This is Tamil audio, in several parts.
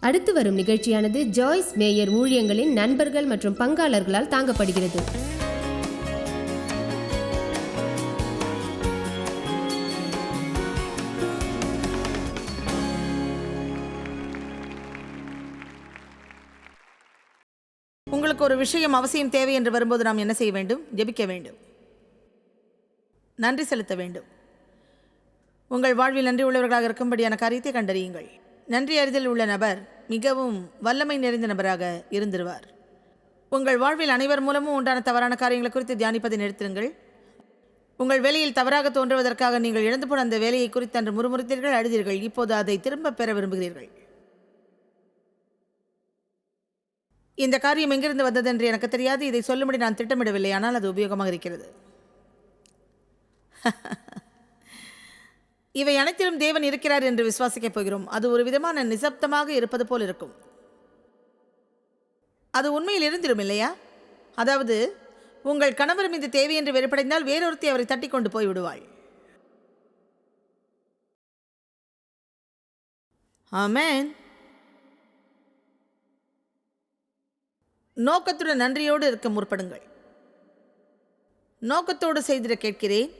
அடுத்து வரும் நிகழ்ச்சியானது ஜாய்ஸ் மேயர் ஊழியங்களின் நண்பர்கள் மற்றும் பங்காளர்களால் தாங்கப்படுகிறது. உங்களுக்கு ஒரு விஷயம் அவசியம் தேவை என்று வரும்போது நாம் என்ன செய்ய வேண்டும்? ஜெபிக்க வேண்டும். நன்றி செலுத்த வேண்டும். உங்கள் வாழ்வில் நன்றி உள்ளவர்களாக இருக்கும்படியான காரியத்தை கண்டறியுங்கள். நன்றி அறிதல் உள்ள நபர் மிகவும் வல்லமை நிறைந்த நபராக இருந்துருவார். உங்கள் வாழ்வில் அனைவர் மூலமும் உண்டான தவறான காரியங்களை குறித்து தியானிப்பதை நிறுத்துங்கள். உங்கள் வேலையில் தவறாக தோன்றுவதற்காக நீங்கள் இழந்து போன அந்த வேலையை குறித்து அன்று முறுமுறுத்தீர்கள் அழுதீர்கள். இப்போது அதை திரும்ப பெற விரும்புகிறீர்கள். இந்த காரியம் எங்கிருந்து வந்தது என்று எனக்கு தெரியாது. இதை சொல்லும்படி நான் திட்டமிடவில்லை. ஆனால் அது உபயோகமாக இருக்கிறது. இவை அனைத்திலும் தேவன் இருக்கிறார் என்று விசுவாசிக்கப் போகிறோம். அது ஒரு விதமான நிசப்தமாக இருப்பது போல் இருக்கும். அது உண்மையில் இருந்திரும் இல்லையா? அதாவது உங்கள் கணவர் மீது தேவை என்று வெறுப்படைந்தால் வேறொருத்தி அவரை தட்டி கொண்டு போய் விடுவாள். நோக்கத்துடன் நன்றியோடு இருக்க முற்படுங்கள். நோக்கத்தோடு செய்திட கேட்கிறேன்.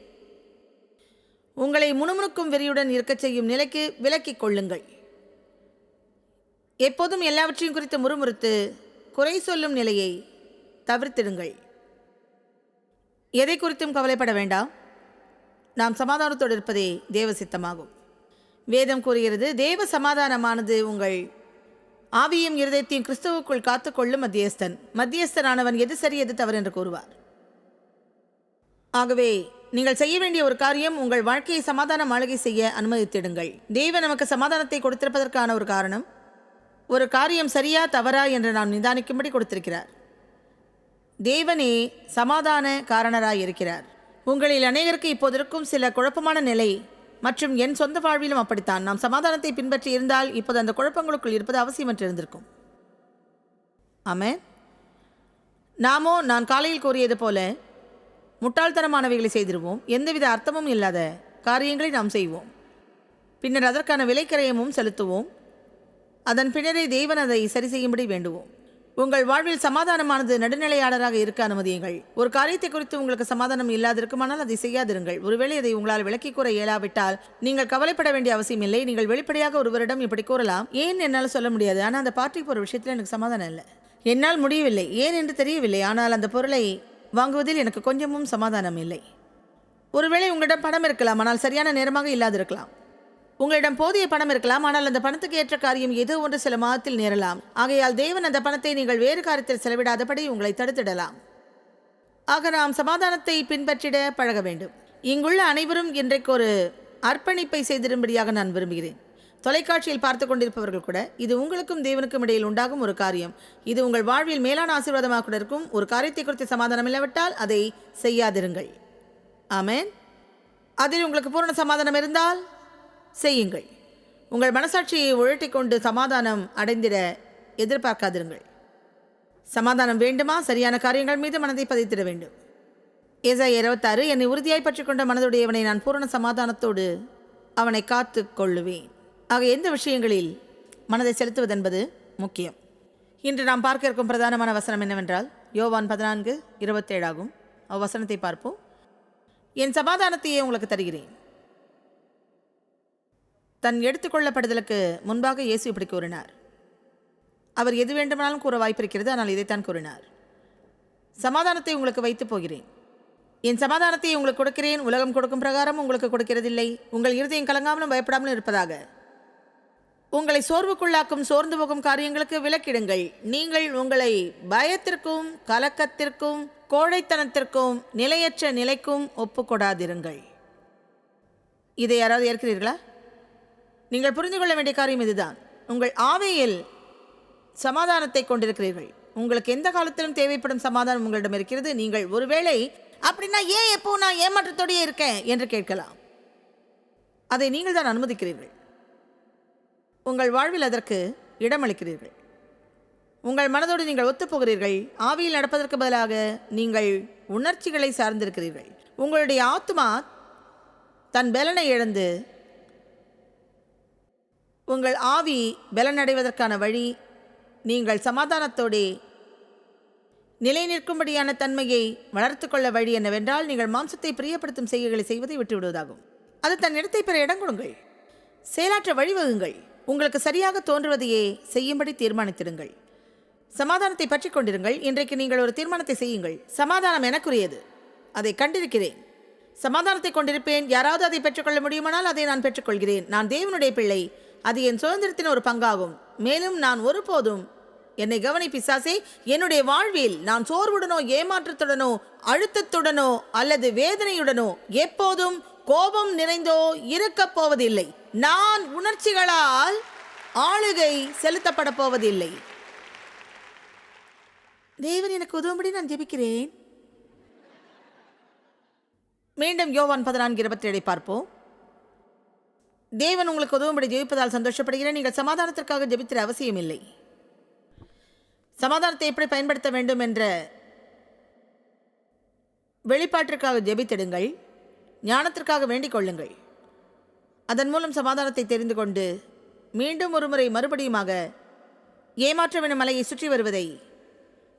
உங்களை முணுமுணுக்கும் வெறியுடன் இருக்கச் செய்யும் நிலைக்கு விலக்கிக் கொள்ளுங்கள். எப்போதும் எல்லாவற்றையும் குறித்து முறுமுறுத்து குறை சொல்லும் நிலையை தவிர்த்திடுங்கள். எதை குறித்தும் கவலைப்பட வேண்டாம். நாம் சமாதானத்தோடு இருப்பதே தேவ சித்தமாகும். வேதம் கூறுகிறது தேவ சமாதானமானது உங்கள் ஆவியும் இருதயத்தையும் கிறிஸ்துவுக்குள் காத்துக்கொள்ளும் மத்தியஸ்தன். மத்தியஸ்தனானவன் எது சரி எது தவறு என்று கூறுவார். ஆகவே நீங்கள் செய்ய வேண்டிய ஒரு காரியம் உங்கள் வாழ்க்கையை சமாதான மாளிகை செய்ய அனுமதித்திடுங்கள். தேவன் நமக்கு சமாதானத்தை கொடுத்திருப்பதற்கான ஒரு காரணம் ஒரு காரியம் சரியா தவறா என்று நாம் நிதானிக்கும்படி கொடுத்திருக்கிறார். தேவனே சமாதான காரணராய் இருக்கிறார். உங்களில் அநேகருக்கு இப்போது இருக்கும் சில குழப்பமான நிலை மற்றும் என் சொந்த வாழ்விலும் அப்படித்தான். நாம் சமாதானத்தை பின்பற்றி இருந்தால் இப்போது அந்த குழப்பங்களுக்குள் இருப்பது அவசியமற்று இருந்திருக்கும். ஆமென். நாமோ நான் காலையில் கூறியது போல முட்டாள்தனமானவைகளை செய்திருவோம். எந்தவித அர்த்தமும் இல்லாத காரியங்களை நாம் செய்வோம். பின்னர் அதற்கான விலைக்கரையமும் செலுத்துவோம். அதன் பின்னரே தேவன் அதை சரி செய்யும்படி வேண்டுவோம். உங்கள் வாழ்வில் சமாதானமானது நடுநிலையாளராக இருக்க அனுமதியுங்கள். ஒரு காரியத்தை குறித்து உங்களுக்கு சமாதானம் இல்லாதிருக்குமானால் அதை செய்யாதிருங்கள். ஒருவேளை அதை உங்களால் விளக்கிக் கூற இயலாவிட்டால் நீங்கள் கவலைப்பட வேண்டிய அவசியம் இல்லை. நீங்கள் வெளிப்படையாக ஒருவரிடம் இப்படி கூறலாம். ஏன் என்னால் சொல்ல முடியாது? ஆனால் அந்த பார்ட்டிக்கு போகிற விஷயத்தில் எனக்கு சமாதானம் இல்லை. என்னால் முடியவில்லை. ஏன் என்று தெரியவில்லை. ஆனால் அந்த பொருளை வாங்குவதில் எனக்கு கொஞ்சமும் சமாதானம் இல்லை. ஒருவேளை உங்களிடம் பணம் இருக்கலாம் ஆனால் சரியான நேரமாக இல்லாதிருக்கலாம். உங்களிடம் போதிய பணம் இருக்கலாம் ஆனால் அந்த பணத்துக்கு ஏற்ற காரியம் ஏதோ ஒன்று சில மாதத்தில் நேரலாம். ஆகையால் தேவன் அந்த பணத்தை நீங்கள் வேறு காரியத்தில் செலவிடாதபடி உங்களை தடுத்திடலாம். ஆக நாம் சமாதானத்தை பின்பற்றிட பழக வேண்டும். இங்குள்ள அனைவரும் இன்றைக்கு ஒரு அர்ப்பணிப்பை செய்திரும்படியாக நான் விரும்புகிறேன். தொலைக்காட்சியில் பார்த்து கொண்டிருப்பவர்கள் கூட இது உங்களுக்கும் தேவனுக்கும் இடையில் உண்டாகும் ஒரு காரியம். இது உங்கள் வாழ்வில் மேலான ஆசீர்வாதமாக கூட இருக்கும் ஒரு காரியத்தை குறித்து சமாதானம் இல்லாவிட்டால் அதை செய்யாதிருங்கள். ஆமேன். அதில் உங்களுக்கு பூரண சமாதானம் இருந்தால் செய்யுங்கள். உங்கள் மனசாட்சியை உழட்டிக் கொண்டு சமாதானம் அடைந்திட எதிர்பார்க்காதிருங்கள். சமாதானம் வேண்டுமா? சரியான காரியங்கள் மீது மனதை பதித்திட வேண்டும். ஏசா இருபத்தாறு என்னை உறுதியாய் பற்றி கொண்ட மனதுடையவனை நான் பூரண சமாதானத்தோடு அவனை காத்து கொள்ளுவேன். ஆக எந்த விஷயங்களில் மனதை செலுத்துவதென்பது முக்கியம். இன்று நாம் பார்க்க இருக்கும் பிரதானமான வசனம் என்னவென்றால் யோவான் பதினான்கு இருபத்தேழாகும். அவ்வசனத்தை பார்ப்போம். என் சமாதானத்தையே உங்களுக்கு தருகிறேன். தன் எடுத்துக்கொள்ளப்படுதலுக்கு முன்பாக இயேசு இப்படி கூறினார். அவர் எது வேண்டுமானாலும் கூற வாய்ப்பிருக்கிறது ஆனால் இதைத்தான் கூறினார். சமாதானத்தை உங்களுக்கு வைத்து போகிறேன். என் சமாதானத்தை உங்களுக்கு கொடுக்கிறேன். உலகம் கொடுக்கும் பிரகாரம் உங்களுக்கு கொடுக்கிறதில்லை. உங்கள் இருதயம் கலங்காமலும் பயப்படாமலும் இருப்பதாக. உங்களை சோர்வுக்குள்ளாக்கும் சோர்ந்து போகும் காரியங்களுக்கு விலக்கிடுங்கள் நீங்கள் உங்களை பயத்திற்கும் கலக்கத்திற்கும் கோழைத்தனத்திற்கும் நிலையற்ற நிலைக்கும் ஒப்புக்கொடாதிருங்கள். இதை யாராவது ஏற்கிறீர்களா? நீங்கள் புரிந்து கொள்ள வேண்டிய காரியம் இதுதான். உங்கள் ஆவையில் சமாதானத்தை கொண்டிருக்கிறீர்கள். உங்களுக்கு எந்த காலத்திலும் தேவைப்படும் சமாதானம் உங்களிடம் இருக்கிறது. நீங்கள் ஒருவேளை அப்படின்னா ஏன் எப்போ நான் ஏமாற்றத்தோடயே இருக்கேன்? என்று கேட்கலாம். அதை நீங்கள் தான் அனுமதிக்கிறீர்கள். உங்கள் வாழ்வில் அதற்கு இடமளிக்கிறீர்கள். உங்கள் மனதோடு நீங்கள் ஒத்துப்போகிறீர்கள். ஆவியில் நடப்பதற்கு பதிலாக நீங்கள் உணர்ச்சிகளை சார்ந்திருக்கிறீர்கள். உங்களுடைய ஆத்மா தன் பலனை இழந்து உங்கள் ஆவி பலனடைவதற்கான வழி நீங்கள் சமாதானத்தோடே நிலை நிற்கும்படியான தன்மையை வளர்த்துக்கொள்ள வழி என்னவென்றால் நீங்கள் மாம்சத்தை பிரியப்படுத்தும் செய்கைகளை செய்வதை விட்டுவிடுவதாகும். அது தன் இடத்தை பெற இடம் கொடுங்கள். செயலாற்ற வழிவகுங்கள். உங்களுக்கு சரியாக தோன்றுவதையே செய்யும்படி தீர்மானித்திருங்கள். சமாதானத்தை பற்றி கொண்டிருங்கள். இன்றைக்கு நீங்கள் ஒரு தீர்மானத்தை செய்யுங்கள். சமாதானம் எனக்குரியது. அதை கண்டிருக்கிறேன். சமாதானத்தை கொண்டிருப்பேன். யாராவது அதை பெற்றுக்கொள்ள முடியுமானால் அதை நான் பெற்றுக்கொள்கிறேன். நான் தேவனுடைய பிள்ளை. அது என் சுதந்திரத்தின் ஒரு பங்காகும். மேலும் நான் ஒருபோதும் என்னை கவனி பிசாசே என்னுடைய வாழ்வில் நான் சோர்வுடனோ ஏமாற்றத்துடனோ அழுத்தத்துடனோ அல்லது வேதனையுடனோ எப்போதும் கோபம் நிறைந்தோ இருக்கப் போவதில்லை. நான் உணர்ச்சிகளால் ஆளுகை செலுத்தப்பட போவதில்லை. தேவன் எனக்கு உதவும்படி நான் ஜெபிக்கிறேன். மீண்டும் யோவான் பதினான்கு இருபத்தி ஏழை பார்ப்போம். தேவன் உங்களுக்கு உதவும்படி ஜெபிப்பதால் சந்தோஷப்படுகிறேன். நீங்கள் சமாதானத்திற்காக ஜெபித்திர அவசியம் இல்லை சமாதானத்தை எப்படி பயன்படுத்த வேண்டும் என்ற வெளிப்பாட்டிற்காக ஜெபித்திடுங்கள். ஞானத்திற்காக வேண்டிக் கொள்ளுங்கள். அதன் மூலம் சமாதானத்தை தெரிந்து கொண்டு மீண்டும் ஒருமுறை மறுபடியுமாக ஏமாற்றம் மலையை சுற்றி வருவதை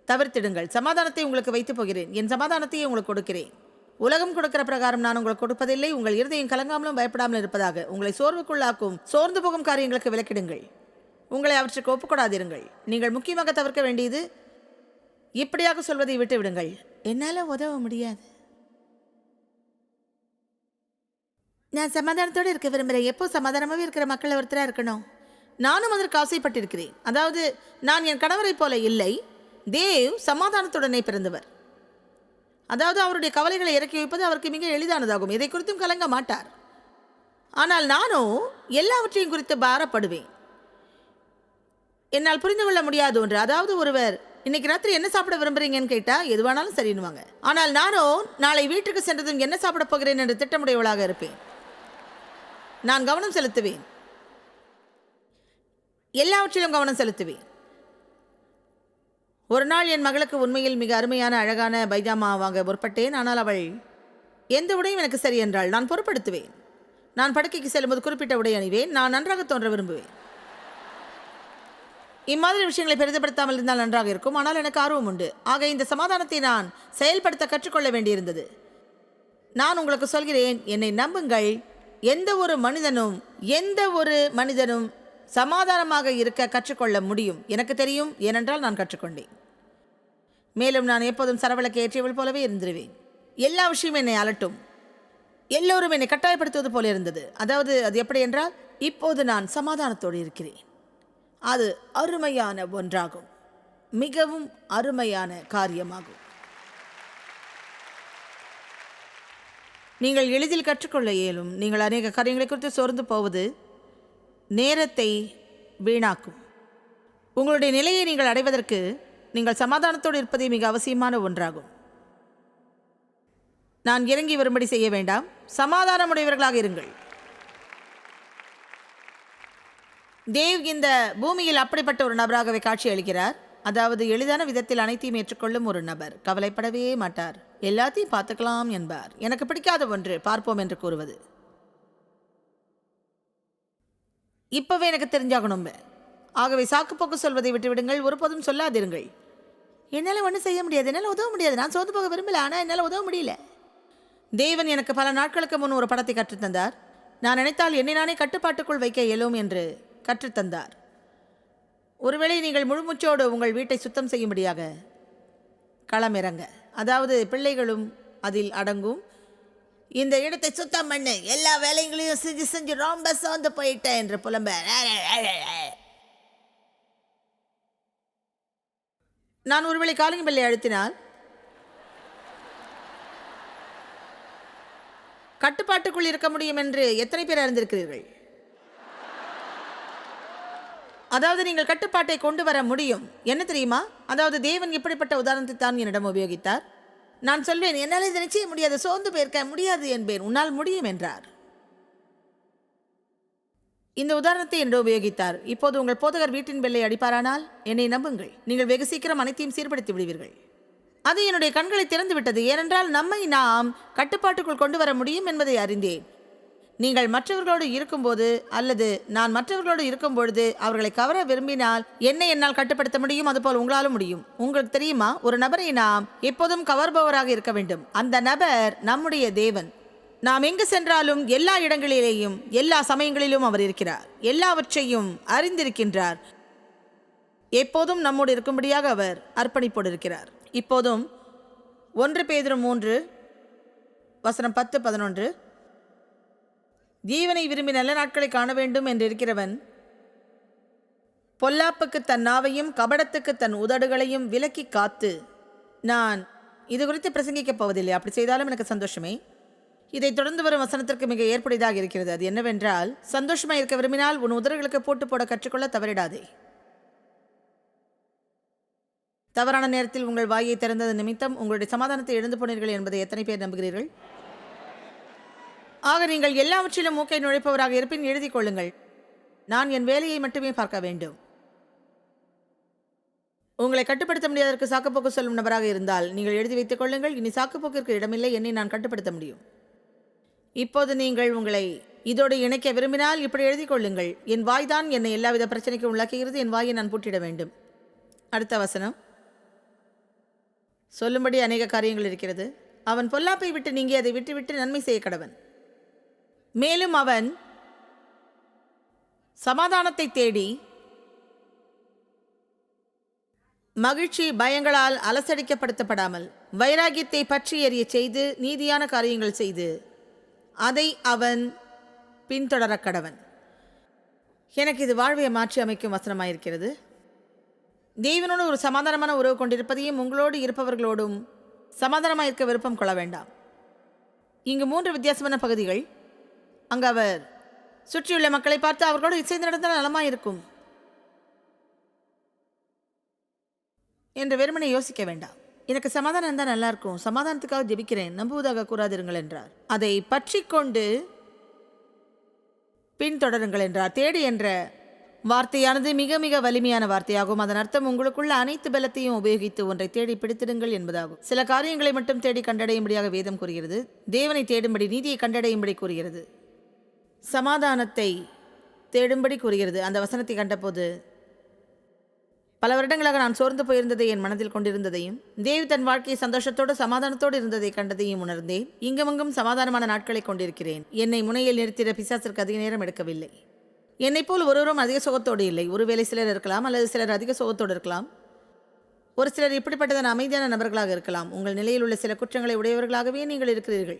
தவிர்த்திடுங்கள். சமாதானத்தை உங்களுக்கு வைத்து போகிறேன். என் சமாதானத்தையே உங்களுக்கு கொடுக்கிறேன். உலகம் கொடுக்கிற பிரகாரம் நான் உங்களுக்கு கொடுப்பதில்லை. உங்கள் இருதயம் கலங்காமலும் பயப்படாமலும் இருப்பதாக உங்களை சோர்வுக்குள்ளாக்கும் சோர்ந்து போகும் காரியங்களுக்கு விலக்கிடுங்கள். உங்களை அவற்றுக்கு ஒப்புக்கொடாதிருங்கள். நீங்கள் முக்கியமாக தவிர்க்க வேண்டியது இப்படியாக சொல்வதை விட்டு விடுங்கள் என்னால் உதவ முடியாது. நான் சமாதானத்தோடு இருக்க விரும்புகிறேன். எப்போ சமாதானமாகவே இருக்கிற மக்கள் ஒருத்தராக இருக்கணும்? நானும் அதற்கு ஆசைப்பட்டிருக்கிறேன். அதாவது நான் என் கணவரைப் போல இல்லை. தேவ் சமாதானத்துடனே பிறந்தவர். அதாவது அவருடைய கவலைகளை இறக்கி வைப்பது அவருக்கு மிக எளிதானதாகும். எதை குறித்தும் கலங்க மாட்டார். ஆனால் நானும் எல்லாவற்றையும் குறித்து பாரப்படுவேன். என்னால் புரிந்து கொள்ள முடியாது ஒன்று. அதாவது ஒருவர் இன்னைக்கு ராத்திரி என்ன சாப்பிட விரும்புறீங்கன்னு கேட்டால் எதுவானாலும் சரின்னுவாங்க. ஆனால் நானும் நாளை வீட்டுக்கு சென்றதும் என்ன சாப்பிட போகிறேன் என்று திட்டமுடையவளாக இருப்பேன். நான் கவனம் செலுத்துவேன். எல்லாவற்றிலும் கவனம் செலுத்துவேன். ஒரு நாள் என் மகளுக்கு உண்மையில் மிக அருமையான அழகான பைஜாமா வாங்க முற்பட்டேன். ஆனால் அவள் எந்த உடையும் எனக்கு சரி என்றால் நான் பொறுப்படுத்துவேன் நான் படுக்கைக்கு செல்லும்போது குறிப்பிட்ட உடை அணிவேன். நான் நன்றாக தோன்ற விரும்புவேன். இம்மாதிரி விஷயங்களை பெரிதப்படுத்தாமல் இருந்தால் நன்றாக இருக்கும். ஆனால் எனக்கு ஆர்வம் உண்டு. ஆக இந்த சமாதானத்தை நான் செயல்படுத்த கற்றுக்கொள்ள வேண்டியிருந்தது. நான் உங்களுக்கு சொல்கிறேன். என்னை நம்புங்கள். எந்த ஒரு மனிதனும் எந்த ஒரு மனிதனும் சமாதானமாக இருக்க கற்றுக்கொள்ள முடியும். எனக்கு தெரியும் ஏனென்றால் நான் கற்றுக்கொண்டேன். மேலும் நான் எப்போதும் சரவளக்கு ஏற்றியவள் போலவே இருந்துருவேன். எல்லா விஷயமும் என்னை அலட்டும். எல்லோரும் என்னை கட்டாயப்படுத்துவது போல இருந்தது. அதாவது அது எப்படி என்றால் இப்போது நான் சமாதானத்தோடு இருக்கிறேன். அது அருமையான ஒன்றாகும். மிகவும் அருமையான காரியமாகும். நீங்கள் எளிதில் கற்றுக்கொள்ள இயலும். நீங்கள் அநேக காரியங்களை குறித்து சோர்ந்து போவது நேரத்தை வீணாக்கும். உங்களுடைய நிலையை நீங்கள் அடைவதற்கு நீங்கள் சமாதானத்தோடு இருப்பதே மிக அவசியமான ஒன்றாகும். நான் இறங்கி வரும்படி செய்ய வேண்டாம். சமாதானமுடையவர்களாக இருங்கள். தேவ் இந்த பூமியில் அப்படிப்பட்ட ஒரு நபராகவே காட்சி அளிக்கிறார் அதாவது எளிதான விதத்தில் அனைத்தையும் ஏற்றுக்கொள்ளும் ஒரு நபர். கவலைப்படவே மாட்டார். எல்லாத்தையும் பார்த்துக்கலாம் என்பார். எனக்கு பிடிக்காத ஒன்று பார்ப்போம் என்று கூறுவது. இப்போவே எனக்கு தெரிஞ்சாகணும் ஆகவே சாக்குப்போக்கு சொல்வதை விட்டுவிடுங்கள். ஒருபோதும் சொல்லாதிருங்கள். என்னால் ஒன்றும் செய்ய முடியாது. என்னால் உதவ முடியாது. நான் சோர்ந்து போக விரும்பல. ஆனால் என்னால் உதவ முடியல. தேவன் எனக்கு பல நாட்களுக்கு முன் ஒரு படத்தை கற்றுத்தந்தார். நான் நினைத்தால் என்னை நானே கட்டுப்பாட்டுக்குள் வைக்க இயலும் என்று கற்றுத்தந்தார். ஒருவேளை நீங்கள் முழுமூச்சோடு உங்கள் வீட்டை சுத்தம் செய்யும்படியாக களமிறங்க. அதாவது பிள்ளைகளும் அதில் அடங்கும். இந்த இடத்தை சுத்தம் பண்ணு. எல்லா வேலைகளையும் செஞ்சு செஞ்சு ரொம்ப சோர்ந்து போயிட்டேன் என்று புலம்ப. நான் ஒருவேளை காலிங் பிள்ளை அழுத்தினால்? கட்டுப்பாட்டுக்குள் இருக்க முடியும் என்று எத்தனை பேர் அறிந்திருக்கிறீர்கள்? அதாவது நீங்கள் கட்டுப்பாட்டை கொண்டு வர முடியும். என்ன தெரியுமா? அதாவது தேவன் இப்படிப்பட்ட உதாரணத்தை தான் என்னிடம் உபயோகித்தார். நான் சொல்வேன் என்னால் இதை நிச்சயம் முடியாது சோர்ந்து போயிருக்க முடியாது என்பேன். உன்னால் முடியும் என்றார். இந்த உதாரணத்தை என்று உபயோகித்தார். இப்போது உங்கள் போதகர் வீட்டின் பெல்லை அடிப்பாரானால் என்னை நம்புங்கள். நீங்கள் வெகு சீக்கிரம் அனைத்தையும் சீர்படுத்தி விடுவீர்கள். அது என்னுடைய கண்களை திறந்து விட்டது ஏனென்றால் நம்மை நாம் கட்டுப்பாட்டுக்குள் கொண்டு வர முடியும் என்பதை அறிந்தேன். நீங்கள் மற்றவர்களோடு இருக்கும்போது அல்லது நான் மற்றவர்களோடு இருக்கும் பொழுது அவர்களை கவர விரும்பினால் என்னை என்னால் கட்டுப்படுத்த முடியும் அதுபோல் உங்களாலும் முடியும். உங்களுக்கு தெரியுமா? ஒரு நபரை நாம் எப்போதும் கவர்பவராக இருக்க வேண்டும். அந்த நபர் நம்முடைய தேவன். நாம் எங்கு சென்றாலும் எல்லா இடங்களிலேயும் எல்லா சமயங்களிலும் அவர் இருக்கிறார். எல்லாவற்றையும் அறிந்திருக்கின்றார். எப்போதும் நம்மோடு இருக்கும்படியாக அவர் அர்ப்பணிப்போடு இருக்கிறார் இப்போதும் ஒன்று பேதிரும் மூன்று வசனம் பத்து பதினொன்று ஜீவனை விரும்பி நல்ல நாட்களை காண வேண்டும் என்று இருக்கிறவன் பொல்லாப்புக்கு தன் நாவையும் கபடத்துக்கு தன் உதடுகளையும் விலக்கி காத்து நான் இது குறித்து பிரசங்கிக்கப் போவதில்லை. அப்படி செய்தாலும் எனக்கு சந்தோஷமே. இதை தொடர்ந்து வரும் வசனத்திற்கு மிக ஏற்புடையதாக இருக்கிறது. அது என்னவென்றால் சந்தோஷமாக இருக்க விரும்பினால் உன் உதடுகளுக்கு போட்டு போட கற்றுக்கொள்ள தவறிடாதே. தவறான நேரத்தில் உங்கள் வாயை திறந்தது நிமித்தம் உங்களுடைய சமாதானத்தை இழந்து போனீர்கள் என்பதை எத்தனை பேர் நம்புகிறீர்கள்? ஆக நீங்கள் எல்லாவற்றிலும் மூக்கை நுழைப்பவராக இருப்பின் எழுதிக் கொள்ளுங்கள். நான் என் வேலையை மட்டுமே பார்க்க வேண்டும். உங்களை கட்டுப்படுத்த முடியாதற்கு சாக்குப்போக்கு சொல்லும் நபராக இருந்தால் நீங்கள் எழுதி வைத்துக் கொள்ளுங்கள். இனி சாக்குப்போக்கிற்கு இடமில்லை என்னை நான் கட்டுப்படுத்த முடியும். இப்போது நீங்கள் உங்களை இதோடு இணைக்க விரும்பினால் இப்படி எழுதிக் கொள்ளுங்கள். என் வாய்தான் என்னை எல்லாவித பிரச்சனைக்கும் உள்ளாக்குகிறது. என் வாயை நான் பூட்டிட வேண்டும். அடுத்த வசனம். சொல்லும்படி அநேக காரியங்கள் இருக்கிறது. அவன் பொல்லாப்பை விட்டு நீங்கி அதை விட்டுவிட்டு நன்மை செய்ய கடவன். மேலும் அவன் சமாதானத்தை தேடி மகிழ்ச்சி பயங்களால் அலசடிக்கப்படுத்தப்படாமல் வைராகியத்தை பற்றி எறிய செய்து நீதியான காரியங்கள் செய்து அதை அவன் பின்தொடர கடவன். எனக்கு இது வாழ்வை மாற்றி அமைக்கும் வசனமாயிருக்கிறது. தேவனோடு ஒரு சமாதானமான உறவு கொண்டிருப்பதையும் உங்களோடு இருப்பவர்களோடும் சமாதானமாக இருக்க விருப்பம் கொள்ள வேண்டாம். இங்கு மூன்று வித்தியாசமான பகுதிகள். அங்கு அவர் சுற்றியுள்ள மக்களை பார்த்து அவர்களோடு இசைந்து நடந்தால் நலமாக இருக்கும் என்று வெறுமனை யோசிக்க வேண்டாம். எனக்கு சமாதானம் இருந்தால் நல்லாயிருக்கும். சமாதானத்துக்காக ஜெபிக்கிறேன். நம்புவதாக கூறாதிருங்கள் என்றார். அதை பற்றி கொண்டு பின்தொடருங்கள் என்றார். தேடு என்ற வார்த்தையானது மிக மிக வலிமையான வார்த்தையாகும். அதன் அர்த்தம் உங்களுக்குள்ள அனைத்து பலத்தையும் உபயோகித்து ஒன்றை தேடி பிடித்திடுங்கள் என்பதாகும். சில காரியங்களை மட்டும் தேடி கண்டடையும்படியாக வேதம் கூறுகிறது. தேவனை தேடும்படி நீதியை கண்டடையும்படி கூறுகிறது. சமாதானத்தை தேடும்படி கூறுகிறது. அந்த வசனத்தை கண்டபோது பல வருடங்களாக நான் சோர்ந்து போயிருந்ததை என் மனதில் கொண்டிருந்ததையும் தேவி தன் வாழ்க்கையை சந்தோஷத்தோடு சமாதானத்தோடு இருந்ததை கண்டதையும் உணர்ந்தேன். இங்குமங்கும் சமாதானமான நாட்களை கொண்டிருக்கிறேன். என்னை முனையில் நிறுத்திட பிசாசிற்கு அதிக நேரம் எடுக்கவில்லை. என்னை போல் ஒருவரும் அதிக சுகத்தோடு இல்லை. ஒருவேளை சிலர் இருக்கலாம் அல்லது சிலர் அதிக சுகத்தோடு இருக்கலாம். ஒரு சிலர் இப்படிப்பட்டதன் அமைதியான நபர்களாக இருக்கலாம். உங்கள் நிலையில் உள்ள சில குற்றங்களை உடையவர்களாகவே நீங்கள் இருக்கிறீர்கள்.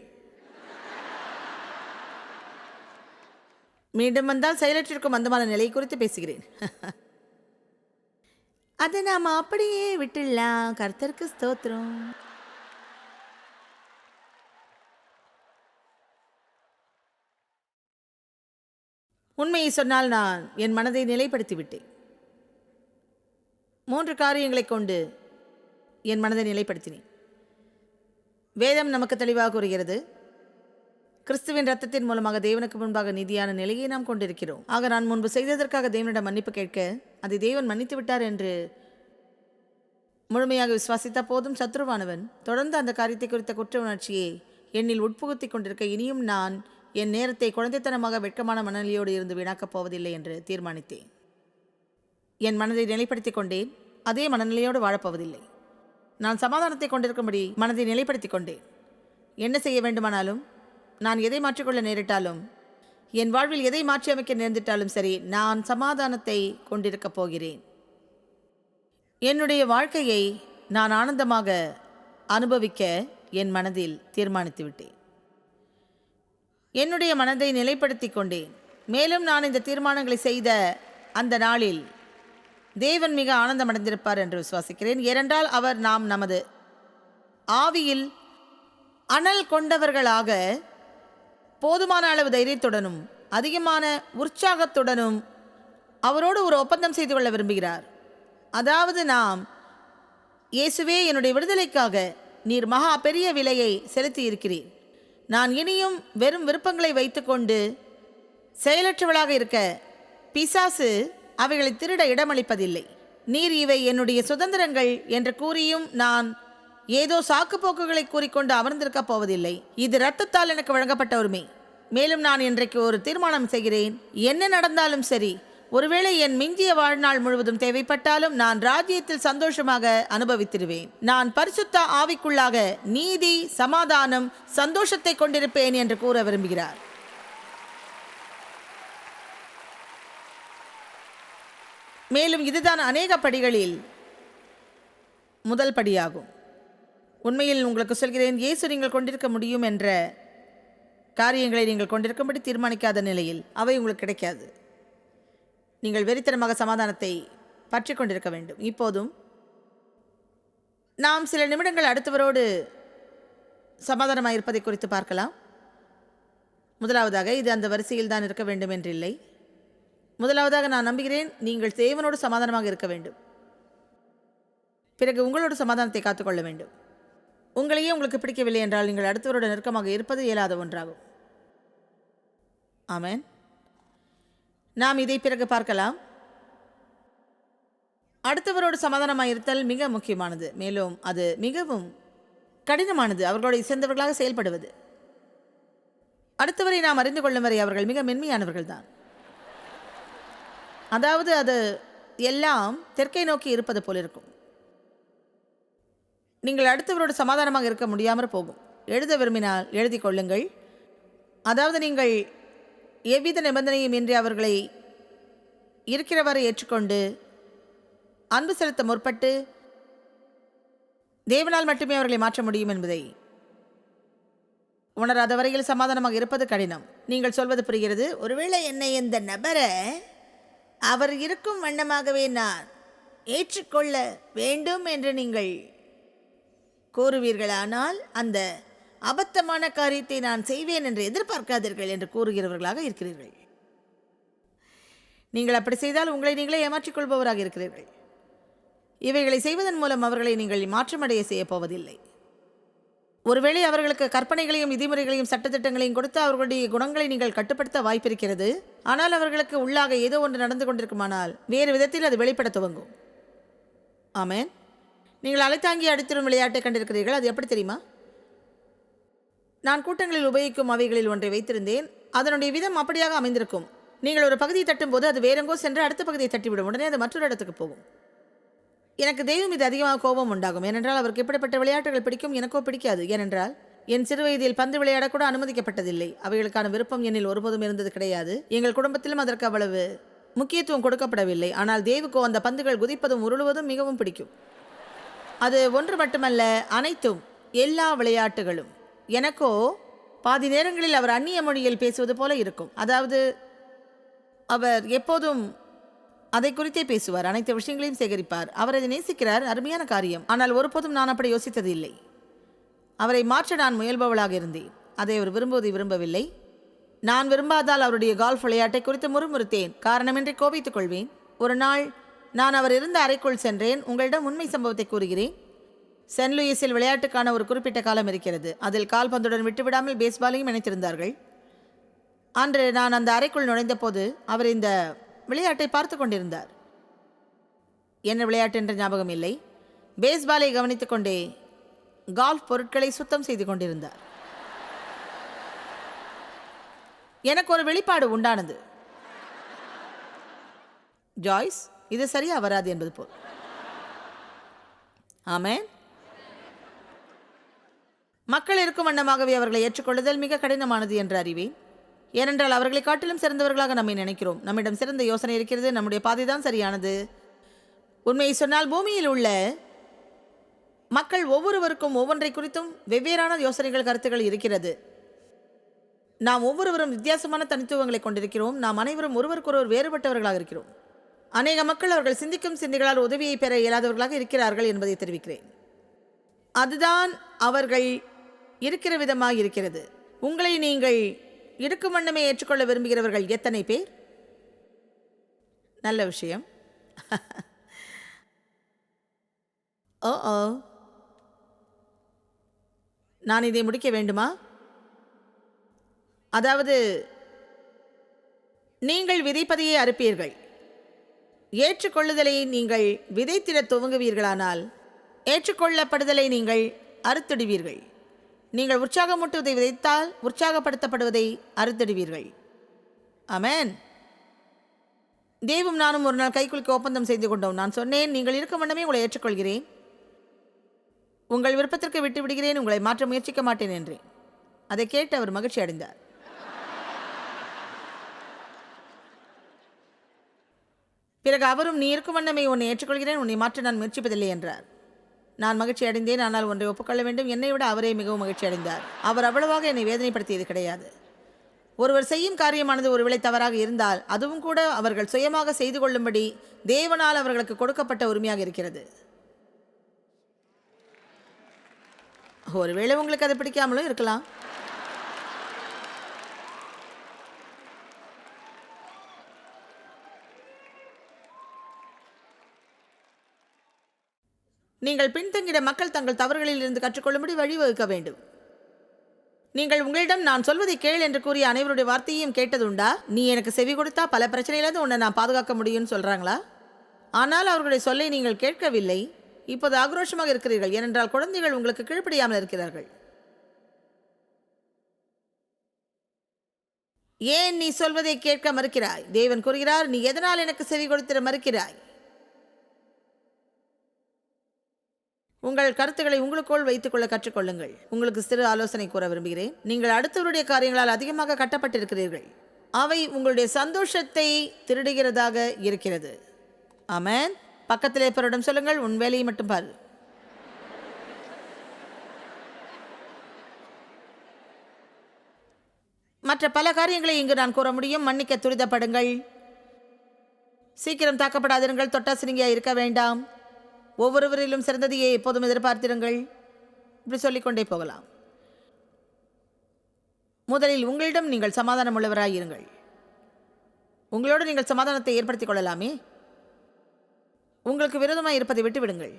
மீண்டும் வந்தால் செயலற்றிருக்கும் அந்தமான நிலை குறித்து பேசுகிறேன். அதை நாம் அப்படியே விட்டுடலாம். கர்த்தருக்கு ஸ்தோத்திரம். உண்மையை சொன்னால் நான் என் மனதை நிலைப்படுத்தி விட்டேன் மூன்று காரியங்களை கொண்டு என் மனதை நிலைப்படுத்தினேன். வேதம் நமக்கு தெளிவாக கூறுகிறது. கிறிஸ்துவின் ரத்தத்தின் மூலமாக தேவனுக்கு முன்பாக நீதியான நிலையை நாம் கொண்டிருக்கிறோம். ஆக நான் முன்பு செய்ததற்காக தேவனிடம் மன்னிப்பு கேட்க அதை தேவன் மன்னித்து விட்டார் என்று முழுமையாக விசுவாசித்த போதும் சத்ருவானவன். தொடர்ந்து அந்த காரியத்தை குறித்த குற்ற உணர்ச்சியை என்னில் உட்புகுத்தி கொண்டிருக்க இனியும் நான் என் நேரத்தை குழந்தைத்தனமாக வெட்கமான மனநிலையோடு இருந்து வீணாக்கப் போவதில்லை என்று தீர்மானித்தேன். என் மனதை நிலைப்படுத்திக் கொண்டேன் அதே மனநிலையோடு வாழப்போவதில்லை நான் சமாதானத்தை கொண்டிருக்கும்படி மனதை நிலைப்படுத்திக் கொண்டேன். என்ன செய்ய வேண்டுமானாலும் நான் எதை மாற்றிக்கொள்ள நேரிட்டாலும் என் வாழ்வில் எதை மாற்றி அமைக்க நேர்ந்திட்டாலும் சரி நான் சமாதானத்தை கொண்டிருக்கப் போகிறேன். என்னுடைய வாழ்க்கையை நான் ஆனந்தமாக அனுபவிக்க என் மனதில் தீர்மானித்து விட்டேன். என்னுடைய மனதை நிலைப்படுத்தி கொண்டேன். மேலும் நான் இந்த தீர்மானங்களை செய்த அந்த நாளில் தேவன் மிக ஆனந்தமடைந்திருப்பார் என்று விசுவாசிக்கிறேன். ஏனென்றால் அவர் நாம் நமது ஆவியில் அனல் கொண்டவர்களாக போதுமான அளவு தைரியத்துடனும் அதிகமான உற்சாகத்துடனும் அவரோடு ஒரு ஒப்பந்தம் செய்து கொள்ள விரும்புகிறார். அதாவது நாம் இயேசுவே என்னுடைய விடுதலைக்காக நீர் மகா பெரிய விலையை செலுத்தி இருக்கிறீர் நான் இனியும் வெறும் விருப்பங்களை வைத்துக்கொண்டு செயலற்றவளாக இருக்க பிசாசு அவைகளை திருட இடமளிப்பதில்லை. நீர் இவை என்னுடைய சுதந்திரங்கள் என்று கூறியும் நான் ஏதோ சாக்கு போக்குகளை கூறிக்கொண்டு அமர்ந்திருக்கப் போவதில்லை. இது இரத்தத்தால் எனக்கு வழங்கப்பட்ட உரிமை. மேலும் நான் இன்றைக்கு ஒரு தீர்மானம் செய்கிறேன். என்ன நடந்தாலும் சரி ஒருவேளை என் மிஞ்சிய வாழ்நாள் முழுவதும் தேவைப்பட்டாலும் நான் ராஜ்யத்தில் சந்தோஷமாக அனுபவித்திருவேன். நான் பரிசுத்த ஆவிக்குள்ளாக நீதி சமாதானம் சந்தோஷத்தை கொண்டிருப்பேன் என்று கூற விரும்புகிறார். மேலும் இதுதான் அநேக படிகளில் முதல் படியாகும். உண்மையில் உங்களுக்கு சொல்கிறேன் இயேசு நீங்கள் கொண்டிருக்க முடியும் என்ற காரியங்களை நீங்கள் கொண்டிருக்கும்படி தீர்மானிக்காத நிலையில் அவை உங்களுக்கு கிடைக்காது. நீங்கள் வெறித்தனமாக சமாதானத்தை பற்றி கொண்டிருக்க வேண்டும். இப்போதும் நாம் சில நிமிடங்கள் அடுத்தவரோடு சமாதானமாக இருப்பதை குறித்து பார்க்கலாம். முதலாவதாக இது அந்த வரிசையில் தான் இருக்க வேண்டும் என்றில்லை. முதலாவதாக நான் நம்புகிறேன் நீங்கள் தேவனோடு சமாதானமாக இருக்க வேண்டும். பிறகு உங்களோட சமாதானத்தை காத்துக்கொள்ள வேண்டும். உங்களையே உங்களுக்கு பிடிக்கவில்லை என்றால் நீங்கள் அடுத்தவரோட நெருக்கமாக இருப்பது இயலாத ஒன்றாகும். ஆமென். நாம் இதை பிறகு பார்க்கலாம். அடுத்தவரோடு சமாதானமாக இருத்தல் மிக முக்கியமானது. மேலும் அது மிகவும் கடினமானது. அவர்களோடு சேர்ந்தவர்களாக செயல்படுவது. அடுத்தவரை நாம் அறிந்து கொள்ளும் வரை அவர்கள் மிக மென்மையானவர்கள்தான் அதாவது அது எல்லாம் தெற்கை நோக்கி இருப்பது போல் இருக்கும். நீங்கள் அடுத்தவரோடு சமாதானமாக இருக்க முடியாமற் போகும். எழுத விரும்பினால் எழுதி கொள்ளுங்கள். அதாவது நீங்கள் எவ்வித நிபந்தனையும் இன்றி அவர்களை இருக்கிறவரை ஏற்றுக்கொண்டு அன்பு செலுத்த முற்பட்டு தேவனால் மட்டுமே அவர்களை மாற்ற முடியும் என்பதை உணராத வரையில் சமாதானமாக இருப்பது கடினம். நீங்கள் சொல்வது புரிகிறது ஒருவேளை என்னை இந்த நபரை அவர் இருக்கும் வண்ணமாகவே நான் ஏற்றுக்கொள்ள வேண்டும் என்று நீங்கள் கூறுவீர்களானால் அந்த அபத்தமான காரியத்தை நான் செய்வேன் என்று எதிர்பார்க்காதீர்கள் என்று கூறுகிறவர்களாக இருக்கிறீர்கள். நீங்கள் அப்படி செய்தால் உங்களை நீங்களே ஏமாற்றிக் கொள்பவராக இருக்கிறீர்கள். இவைகளை செய்வதன் மூலம் அவர்களை நீங்கள் மாற்றமடைய செய்யப் போவதில்லை. ஒருவேளை அவர்களுக்கு கற்பனைகளையும் விதிமுறைகளையும் சட்டத்திட்டங்களையும் கொடுத்து அவர்களுடைய குணங்களை நீங்கள் கட்டுப்படுத்த வாய்ப்பிருக்கிறது. ஆனால் அவர்களுக்கு உள்ளாக ஏதோ ஒன்று நடந்து கொண்டிருக்குமானால் வேறு விதத்தில் அது வெளிப்பட துவங்கும். ஆமேன். நீங்கள் அலைத்தாங்கி அடித்திரும் விளையாட்டை கண்டிருக்கிறீர்கள். அது எப்படி தெரியுமா? நான் கூட்டங்களில் உபயோகிக்கும் அவைகளில் ஒன்றை வைத்திருந்தேன். அதனுடைய விதம் அப்படியாக அமைந்திருக்கும். நீங்கள் ஒரு பகுதியை தட்டும்போது அது வேறெங்கோ சென்று அடுத்த பகுதியை தட்டிவிடும். உடனே அது மற்றொரு இடத்துக்கு போகும். எனக்கு தெய்வம் இது அதிகமாக கோபம் உண்டாகும். ஏனென்றால் அவருக்கு எப்படிப்பட்ட விளையாட்டுகள் பிடிக்கும் எனக்கோ பிடிக்காது. ஏனென்றால் என் சிறு வயதில் பந்து விளையாடக்கூட அனுமதிக்கப்பட்டதில்லை. அவைகளுக்கான விருப்பம் என்னில் ஒருபோதும் இருந்தது கிடையாது. எங்கள் குடும்பத்திலும் அதற்கு அவ்வளவு முக்கியத்துவம் கொடுக்கப்படவில்லை. ஆனால் தேவுக்கோ அந்த பந்துகள் குதிப்பதும் உருளுவதும் மிகவும் பிடிக்கும். அது ஒன்று மட்டுமல்ல அனைத்தும் எல்லா விளையாட்டுகளும். எனக்கோ பாதி நேரங்களில் அவர் அந்நிய மொழியில் பேசுவது போல இருக்கும். அதாவது அவர் எப்போதும் அதை குறித்தே பேசுவார் அனைத்து விஷயங்களையும் சேகரிப்பார். அவர் அதை நேசிக்கிறார் அருமையான காரியம். ஆனால் ஒருபோதும் நான் அப்படி யோசித்தது இல்லை அவரை மாற்ற நான் முயல்பவளாக இருந்தேன். அதை அவர் விரும்புவதை விரும்பவில்லை. நான் விரும்பாதால் அவருடைய கால்ஃப் விளையாட்டை குறித்து முறுமுறுத்தேன். காரணமின்றி கோபித்துக் கொள்வேன். ஒரு நாள் நான் அவர் இருந்த அறைக்குள் சென்றேன். உங்களிடம் உண்மை சம்பவத்தை கூறுகிறேன். சென்ட் லூயிஸில் விளையாட்டுக்கான ஒரு குறிப்பிட்ட காலம் இருக்கிறது. அதில் கால்பந்துடன் விட்டுவிடாமல் பேஸ்பாலையும் இணைத்திருந்தார்கள். அன்று நான் அந்த அறைக்குள் நுழைந்தபோது அவர் இந்த விளையாட்டை பார்த்து கொண்டிருந்தார். என்ன விளையாட்டு என்ற ஞாபகம் இல்லை. பேஸ்பாலை கவனித்துக் கொண்டே கால்ஃப் பொருட்களை சுத்தம் செய்து கொண்டிருந்தார். எனக்கு ஒரு வெளிப்பாடு உண்டானது. ஜாய்ஸ் இது சரியா வராது என்பது போல். ஆமேன். மக்கள் இருக்கும் வண்ணமாகவே அவர்களை ஏற்றுக்கொள்ளுதல் மிக கடினமானது என்று அறிவேன். ஏனென்றால் அவர்களை காட்டிலும் சிறந்தவர்களாக நம்மை நினைக்கிறோம். நம்மிடம் சிறந்த யோசனை இருக்கிறது. நம்முடைய பாதை தான் சரியானது. உண்மையை சொன்னால் பூமியில் உள்ள மக்கள் ஒவ்வொருவருக்கும் ஒவ்வொன்றை குறித்தும் வெவ்வேறான யோசனைகள் கருத்துக்கள் இருக்கிறது. நாம் ஒவ்வொருவரும் வித்தியாசமான தனித்துவங்களை கொண்டிருக்கிறோம். நாம் அனைவரும் ஒருவருக்கொருவர் வேறுபட்டவர்களாக இருக்கிறோம். அநேக மக்கள் அவர்கள் சிந்திக்கும் சிந்தைகளால் உதவியை பெற இயலாதவர்களாக இருக்கிறார்கள் என்பதை தெரிவிக்கிறேன். அதுதான் அவர்கள் இருக்கிற விதமாக இருக்கிறது. உங்களை நீங்கள் இருக்கும் வண்ணமே ஏற்றுக்கொள்ள விரும்புகிறவர்கள் எத்தனை பேர்? நல்ல விஷயம். ஓ ஓ. நான் இதை முடிக்க வேண்டுமா? அதாவது நீங்கள் விதைப்பதையே அறுப்பீர்கள். ஏற்றுக்கொள்ளுதலை நீங்கள் விதைத்திட துவங்குவீர்களானால் ஏற்றுக்கொள்ளப்படுதலை நீங்கள் அறுத்திடுவீர்கள். நீங்கள் உற்சாகமூட்டுவதை விதைத்தால் உற்சாகப்படுத்தப்படுவதை அறுத்திடுவீர்கள். அமேன் தேவும் நானும் ஒரு நாள் கைக்குலுக்க ஒப்பந்தம் செய்து கொண்டோம். நான் சொன்னேன் நீங்கள் இருக்கும் வண்ணமே உங்களை ஏற்றுக்கொள்கிறேன். உங்கள் விருப்பத்திற்கு விட்டு விடுகிறேன் உங்களை மாற்ற முயற்சிக்க மாட்டேன் என்றேன். அதை கேட்டு அவர் மகிழ்ச்சி அடைந்தார் பிறகு அவரும் நீ இருக்கும் வண்ணமே உன்னை ஏற்றுக்கொள்கிறேன் உன்னை மாற்ற நான் முயற்சிப்பதில்லை என்றார். நான் மகிழ்ச்சி அடைந்தேன் ஆனால் ஒன்றை ஒப்புக்கொள்ள வேண்டும். என்னை விட அவரே மிகவும் மகிழ்ச்சி அடைந்தார். அவர் அவ்வளவாக என்னை வேதனைப்படுத்தியது கிடையாது. ஒருவர் செய்யும் காரியமானது ஒருவேளை தவறாக இருந்தால் அதுவும் கூட அவர்கள் சுயமாக செய்து கொள்ளும்படி தேவனால் அவர்களுக்கு கொடுக்கப்பட்ட உரிமையாக இருக்கிறது. ஒருவேளை உங்களுக்கு அது பிடிக்காமலும் இருக்கலாம். நீங்கள் பின்தங்கிட மக்கள் தங்கள் தவறுகளில் இருந்து கற்றுக்கொள்ளும்படி வழிவகுக்க வேண்டும். நீங்கள் உங்களிடம் நான் சொல்வதை கேள் என்று கூறிய அனைவருடைய வார்த்தையும் கேட்டதுண்டா? நீ எனக்கு செவி கொடுத்தா பல பிரச்சனையிலிருந்து உன்னை நான் பாதுகாக்க முடியும்னு சொல்கிறாங்களா ஆனால் அவர்களுடைய சொல்லை நீங்கள் கேட்கவில்லை. இப்போது ஆக்ரோஷமாக இருக்கிறீர்கள். ஏனென்றால் குழந்தைகள் உங்களுக்கு கீழ்ப்படியாமல் இருக்கிறார்கள். ஏன் நீ சொல்வதை கேட்க மறுக்கிறாய்? தேவன் கூறுகிறார் நீ எதனால் எனக்கு செவி கொடுத்திட மறுக்கிறாய்? உங்கள் கருத்துக்களை உங்களுக்குள் வைத்துக்கொள்ள கற்றுக்கொள்ளுங்கள். உங்களுக்கு சிறு ஆலோசனை கூற விரும்புகிறேன். நீங்கள் அடுத்தவருடைய காரியங்களால் அதிகமாக கட்டப்பட்டிருக்கிறீர்கள். அவை உங்களுடைய சந்தோஷத்தை திருடுகிறதாக இருக்கிறது. ஆமென். பக்கத்தில் இருப்பவரிடம் சொல்லுங்கள் உன் வேலையை மட்டும் பாரு. மற்ற பல காரியங்களை இங்கு நான் கூற முடியும். மன்னிக்க துரிதப்படுங்கள். சீக்கிரம் தாக்கப்படாதிருங்கள். தொட்டாசினிங்கியா இருக்க வேண்டாம். ஒவ்வொருவரிலும் சிறந்ததையே எப்போதும் எதிர்பார்த்திருங்கள். இப்படி சொல்லிக்கொண்டே போகலாம். முதலில் உங்களிடம் நீங்கள் சமாதானம் உள்ளவராயிருங்கள் உங்களோடு நீங்கள் சமாதானத்தை ஏற்படுத்திக் கொள்ளலாமே. உங்களுக்கு விரோதமாக இருப்பதை விட்டுவிடுங்கள்.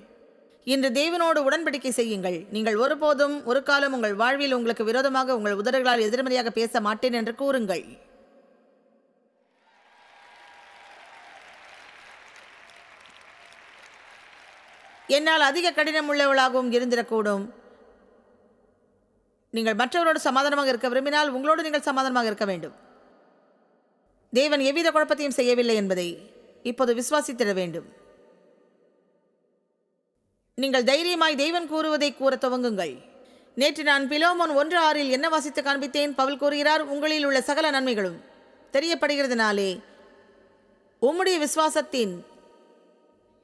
இன்று தேவனோடு உடன்படிக்கை செய்யுங்கள். நீங்கள் ஒருபோதும் ஒரு காலம் உங்கள் வாழ்வில் உங்களுக்கு விரோதமாக உங்கள் உதடுகளால் எதிர்மறையாக பேச மாட்டேன் என்று கூறுங்கள். என்னால் அதிக கடினம் உள்ளவளாகவும் இருந்திடக்கூடும் நீங்கள் மற்றவரோடு சமாதானமாக இருக்க விரும்பினால் உங்களோடு நீங்கள் சமாதானமாக இருக்க வேண்டும். தேவன் எவ்வித குழப்பத்தையும் செய்யவில்லை என்பதை இப்போது விசுவாசித்திட வேண்டும். நீங்கள் தைரியமாய் தெய்வன் கூறுவதை கூற துவங்குங்கள். நேற்று நான் பிலோமோன் ஒன்று ஆறில் என்ன வாசித்து காண்பித்தேன்? பவுல் கூறுகிறார் உங்களில் உள்ள சகல நன்மைகளும் தெரியப்படுகிறதுனாலே உம்முடைய விசுவாசத்தின்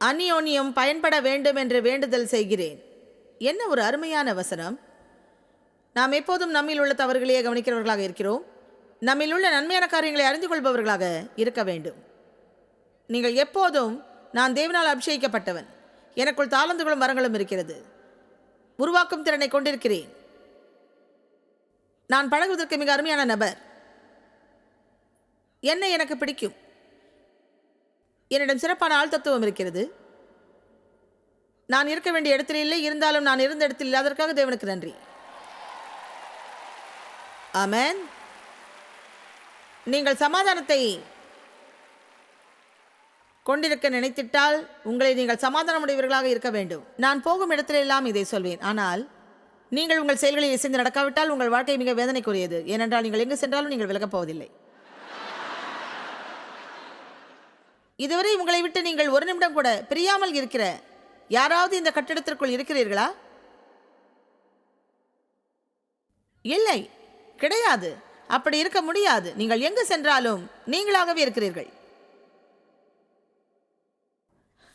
அந்யோன்யம் பயன்பட வேண்டும் என்று வேண்டுதல் செய்கிறேன். என்ன ஒரு அருமையான வசனம். நாம் எப்போதும் நம்மில் உள்ள தவறுகளையே கவனிக்கிறவர்களாக இருக்கிறோம். நம்மில் உள்ள நன்மையான காரியங்களை அறிந்து கொள்பவர்களாக இருக்க வேண்டும். நீங்கள் எப்போதும் நான் தேவனால் அபிஷேகிக்கப்பட்டவன். எனக்குள் தாளந்துகளும் வரங்களும் இருக்கிறது. உருவாக்கும் திறனை கொண்டிருக்கிறேன். நான் பழகுவதற்கு மிக அருமையான நபர். என்ன எனக்கு பிடிக்கும். என்னிடம் சிறப்பான ஆள் தத்துவம் இருக்கிறது. நான் இருக்க வேண்டிய இடத்தில் இல்லை இருந்தாலும் நான் இருந்த இடத்தில் இல்லாதற்காக தேவனுக்கு நன்றி. ஆமென். நீங்கள் சமாதானத்தை கொண்டிருக்க நினைத்திட்டால் உங்களை நீங்கள் சமாதானமுடையவர்களாக இருக்க வேண்டும். நான் போகும் இடத்திலெல்லாம் இதை சொல்வேன். ஆனால் நீங்கள் உங்கள் செயல்களை இசைந்து நடக்காவிட்டால் உங்கள் வாழ்க்கை மிக வேதனைக்குரியது. ஏனென்றால் நீங்கள் எங்கு சென்றாலும் நீங்கள் விலகப் போவதில்லை. இதுவரை உங்களை விட்டு நீங்கள் ஒரு நிமிடம் கூட பிரியாமல் இருக்கிற யாராவது இந்த கட்டிடத்திற்குள் இருக்கிறீர்களா? இல்லை கிடையாது. அப்படி இருக்க முடியாது. நீங்கள் எங்கு சென்றாலும் நீங்களாகவே இருக்கிறீர்கள்.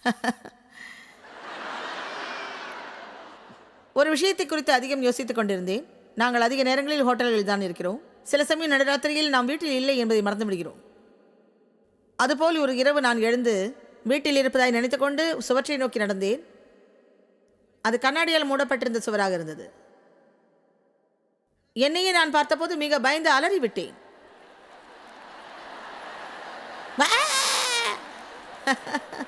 ஒரு விஷயத்தை குறித்து அதிகம் யோசித்துக் கொண்டிருந்தேன். நாங்கள் அதிக நேரங்களில் ஹோட்டல்களில் தான் இருக்கிறோம். சில சமயம் நடுராத்திரியில் நாம் வீட்டில் இல்லை என்பதை மறந்து விடுகிறோம் அதுபோல் ஒரு இரவு நான் எழுந்து வீட்டில் இருப்பதாய் நினைத்துக்கொண்டு சுவற்றை நோக்கி நடந்தேன். அது கண்ணாடியால் மூடப்பட்டிருந்த சுவராக இருந்தது. என்னையே நான் பார்த்தபோது மிக பயந்து அலறி விட்டேன்.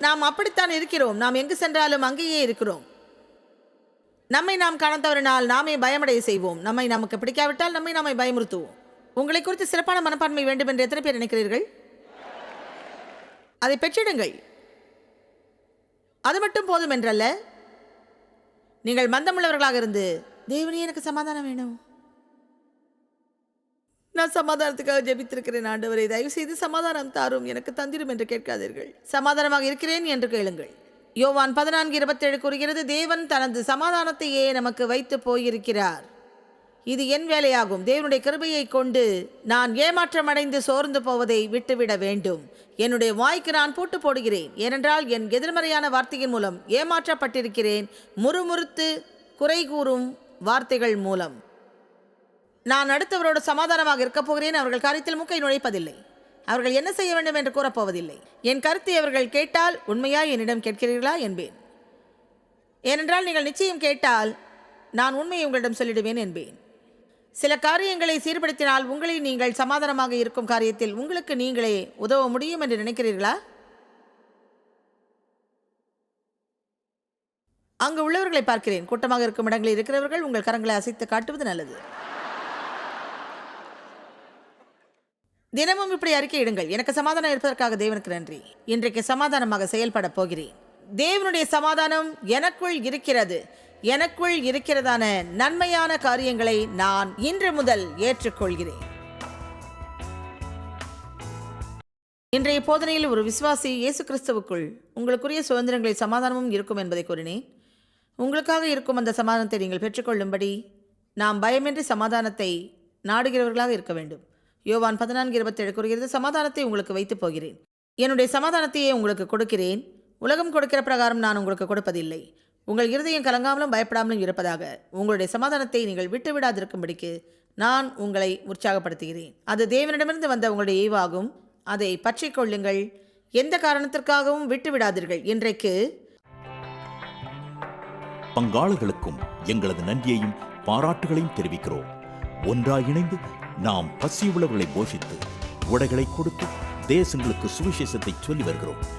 நாம் அப்படித்தான் இருக்கிறோம். நாம் எங்கு சென்றாலும் அங்கேயே இருக்கிறோம். நம்மை நாம் காண தவறினால் நாமே பயமடைய செய்வோம். நம்மை நமக்கு பிடிக்காவிட்டால் நம்மை நாமே பயமுறுத்துவோம். உங்களை குறித்து சிறப்பான மனப்பான்மை வேண்டும் என்று எத்தனை பேர் நினைக்கிறீர்கள்? அதை பெற்றிடுங்கள். அது மட்டும் போதும் என்றல்ல. நீங்கள் மந்தமுள்ளவர்களாக இருந்து தேவனே எனக்கு சமாதானம் வேணும். நான் சமாதானத்துக்காக ஜெபித்திருக்கிறேன் ஆண்டவரை. தயவு செய்து சமாதானம் தாரும். எனக்கு தந்திரும் என்று கேட்காதீர்கள். சமாதானமாக இருக்கிறேன் என்று கேளுங்கள். யோவான் பதினான்கு இருபத்தேழு கூறுகிறது தேவன் தனது சமாதானத்தையே நமக்கு வைத்து போயிருக்கிறார். இது என் வேலையாகும். தேவனுடைய கிருபையை கொண்டு நான் ஏமாற்றம் அடைந்து சோர்ந்து போவதை விட்டுவிட வேண்டும். என்னுடைய வாய்க்கு நான் பூட்டு போடுகிறேன். ஏனென்றால் என் எதிர்மறையான வார்த்தையின் மூலம் ஏமாற்றப்பட்டிருக்கிறேன். முறுமுறுத்து குறை கூறும் வார்த்தைகள் மூலம். நான் அடுத்தவரோடு சமாதானமாக இருக்கப் போகிறேன். அவர்கள் காரியத்தில் முக்கை நுழைப்பதில்லை. அவர்கள் என்ன செய்ய வேண்டும் என்று கூறப்போவதில்லை. என் கருத்தை அவர்கள் கேட்டால் உண்மையா என்னிடம் கேட்கிறீர்களா என்பேன். ஏனென்றால் நீங்கள் நிச்சயம் கேட்டால் நான் உண்மையை உங்களிடம் சொல்லிடுவேன் என்பேன். சில காரியங்களை சீர்படுத்தினால் உங்களை நீங்கள் சமாதானமாக இருக்கும் காரியத்தில் உங்களுக்கு நீங்களே உதவ முடியும் என்று நினைக்கிறீர்களா? அங்கு உள்ளவர்களை பார்க்கிறேன். கூட்டமாக இருக்கும் இடங்களில் இருக்கிறவர்கள் உங்கள் கரங்களை அசைத்து காட்டுவது நல்லது. தினமும் இப்படி அறிக்கையிடுங்கள் எனக்கு சமாதானம் இருப்பதற்காக தேவனுக்கு நன்றி. இன்றைக்கு சமாதானமாக செயல்பட போகிறேன். தேவனுடைய சமாதானம் எனக்குள் இருக்கிறது. எனக்குள் இருக்கிறதான நன்மையான காரியங்களை நான் இன்று முதல் ஏற்றுக்கொள்கிறேன். இன்றைய போதனையில் ஒரு விசுவாசி இயேசு கிறிஸ்துவுக்குள் உங்களுக்குரிய சுதந்திரங்களில் சமாதானமும் இருக்கும் என்பதை கூறினேன். உங்களுக்காக இருக்கும் அந்த சமாதானத்தை நீங்கள் பெற்றுக்கொள்ளும்படி நாம் பயமின்றி சமாதானத்தை நாடுகிறவர்களாக இருக்க வேண்டும். யோவான் பதினான்கு இருபத்தேழு கூறுகிறது சமாதானத்தை உங்களுக்கு வைத்து போகிறேன். என்னுடைய சமாதானத்தையே உங்களுக்கு கொடுக்கிறேன். உலகம் கொடுக்கிற பிரகாரம் நான் உங்களுக்கு கொடுப்பதில்லை. உங்கள் இருதயம் கலங்காமலும் பயப்படாமலும் இருப்பதாக உங்களுடைய சமாதானத்தை நீங்கள் விட்டு விடாதிருக்கும்படிக்கு நான் உங்களை உற்சாகப்படுத்துகிறேன். அது தேவனிடமிருந்து வந்த உங்களுடைய ஈவாகும் அதை பற்றிக் கொள்ளுங்கள். எந்த காரணத்திற்காகவும் விட்டு விடாதீர்கள் இன்றைக்கு பங்காளர்களுக்கும் எங்களது நன்றியையும் பாராட்டுகளையும் தெரிவிக்கிறோம். ஒன்றாக இணைந்து நாம் பசியுள்ளவர்களை போஷித்து உடைகளை கொடுத்து தேசங்களுக்கு சுவிசேஷத்தை சொல்லி வருகிறோம்.